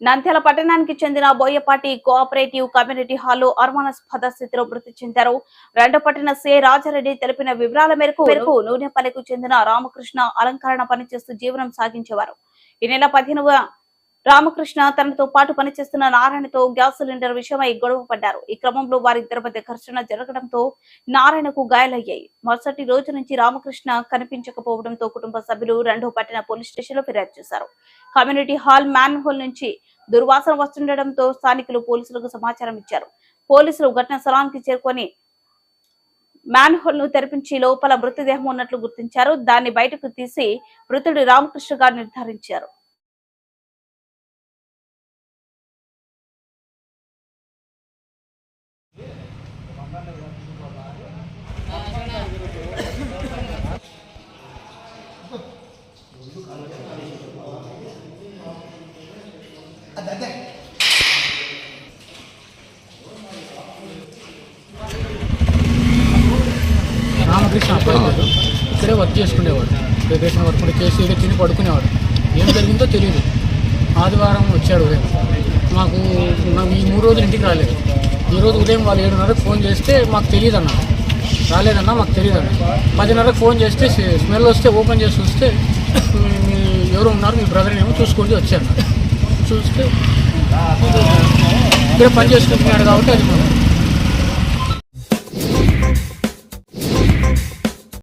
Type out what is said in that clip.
నంద్యాల పట్టణానికి చెందిన Boyapati cooperative community హాల్లో అనుమానాస్పద స్థితిలో మృతి చెందారు. రెండో పట్టణ సిఐ రాజారెడ్డి తెలిపిన వివరాల మేరకు మేరకు నూనెపల్లికు చెందిన రామకృష్ణ అలంకరణ పనిచేస్తూ జీవనం సాగించేవారు. ఈ నెల పదిహేనవ రామకృష్ణ తనతో పాటు పనిచేస్తున్న నారాయణతో గ్యాస్ సిలిండర్ విషయమై గొడవ పడ్డారు. ఈ క్రమంలో వారిద్దరి మధ్య ఘర్షణ జరగడంతో నారాయణకు గాయాలయ్యాయి. మరుసటి రోజు నుంచి రామకృష్ణ కనిపించకపోవడంతో కుటుంబ సభ్యులు రెండో పట్టణ పోలీస్ స్టేషన్లో ఫిర్యాదు చేశారు. కమ్యూనిటీ హాల్ మ్యాన్ హోల్ నుంచి దుర్వాసన వస్తుండటంతో స్థానికులు పోలీసులకు సమాచారం ఇచ్చారు. పోలీసులు ఘటనా స్థలానికి చేరుకొని మ్యాన్ హోల్ను తెరిపించి లోపల మృతదేహం ఉన్నట్లు గుర్తించారు. దాన్ని బయటకు తీసి మృతుడు రామకృష్ణ గారు నిర్ధారించారు. రామకృష్ణ అబ్బాయి ఇక్కడే వర్క్ చేసుకునేవాడు. డెకరేషన్ వర్క్ కూడా చేసి ఇక్కడ తిని పడుకునేవాడు. ఏం జరిగిందో తెలియదు ఆదివారం వచ్చాడు ఉదయం. మాకు ఈ మూడు రోజులు ఇంటికి రాలేదు. ఈ రోజు ఉదయం వాళ్ళు ఏడున్నరకు ఫోన్ చేస్తే మాకు తెలియదు అన్న రాలేదన్నా మాకు తెలియదు అన్న పదిన్నరకు ఫోన్ చేస్తే స్మెల్ వస్తే ఓపెన్ చేసి చూస్తే మీ- ఎవరు ఉన్నారు మీ బ్రదర్ ఏమో చూసుకోండి వచ్చాను చూస్తే ఇక్కడ పని చేసుకుంటున్నాడు కాబట్టి అది మనం